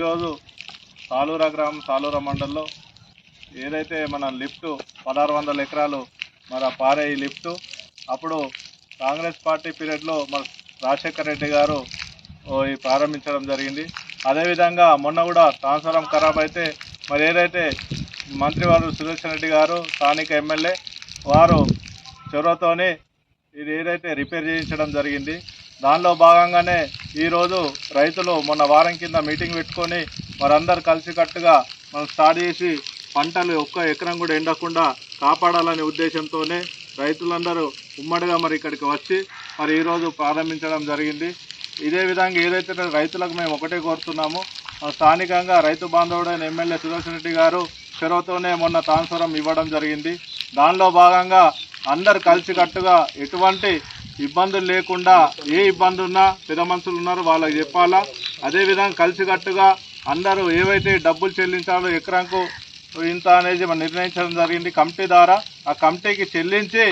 ఈరోజు సాలూర గ్రామం సాలూర మండలంలో ఏదైతే మన లిఫ్ట్ పదహారు వందల ఎకరాలు మన పారే ఈ లిఫ్ట్ అప్పుడు కాంగ్రెస్ పార్టీ పీరియడ్లో మన రాజశేఖర్ రెడ్డి గారు ప్రారంభించడం జరిగింది. అదేవిధంగా మొన్న కూడా ట్రాన్స్ఫారం ఖరాబ్ అయితే మరి ఏదైతే మంత్రివారు సురేష్ రెడ్డి గారు స్థానిక ఎమ్మెల్యే వారు చొరవతోనే ఇది ఏదైతే రిపేర్ చేయించడం జరిగింది దానిలో భాగంగానే ఈరోజు రైతులు మొన్న వారం కింద మీటింగ్ పెట్టుకొని వారందరూ కలిసికట్టుగా మనం స్టార్ట్ చేసి పంటలు ఒక్క ఎకరం కూడా ఎండకుండా కాపాడాలనే ఉద్దేశంతోనే రైతులందరూ ఉమ్మడిగా మరి ఇక్కడికి వచ్చి మరి ఈరోజు ప్రారంభించడం జరిగింది. ఇదే విధంగా ఏదైతే రైతులకు మేము ఒకటే కోరుతున్నాము స్థానికంగా రైతు బాంధవుడైన ఎమ్మెల్యే సుదర్శన్ రెడ్డి గారు చెరవతోనే మొన్న తాన్సరం ఇవ్వడం జరిగింది. దానిలో భాగంగా అందరు కలిసికట్టుగా ఎటువంటి ఇబ్బందులు లేకుండా ఏ ఇబ్బంది ఉన్నా పెద్ద మనుషులు ఉన్నారో వాళ్ళకి చెప్పాలా? అదేవిధంగా కలిసికట్టుగా అందరూ ఏవైతే డబ్బులు చెల్లించాలో ఎకరాకు ఇంత అనేది మనం నిర్ణయించడం జరిగింది కమిటీ ద్వారా. ఆ కమిటీకి చెల్లించి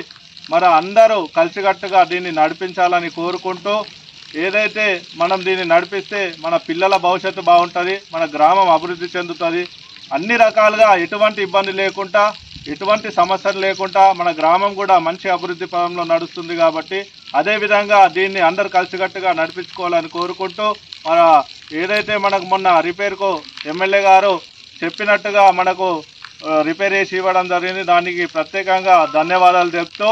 మరి అందరూ కలిసికట్టుగా దీన్ని నడిపించాలని కోరుకుంటూ ఏదైతే మనం దీన్ని నడిపిస్తే మన పిల్లల భవిష్యత్తు బాగుంటుంది మన గ్రామం అభివృద్ధి చెందుతుంది అన్ని రకాలుగా ఎటువంటి ఇబ్బంది లేకుండా ఎటువంటి సమస్యలు లేకుండా మన గ్రామం కూడా మంచి అభివృద్ధి పదంలో నడుస్తుంది కాబట్టి అదేవిధంగా దీన్ని అందరు కలిసికట్టుగా నడిపించుకోవాలని కోరుకుంటూ మన ఏదైతే మనకు మొన్న రిపేర్కు ఎమ్మెల్యే గారు చెప్పినట్టుగా మనకు రిపేర్ చేసి ఇవ్వడం జరిగింది. దానికి ప్రత్యేకంగా ధన్యవాదాలు చెప్తూ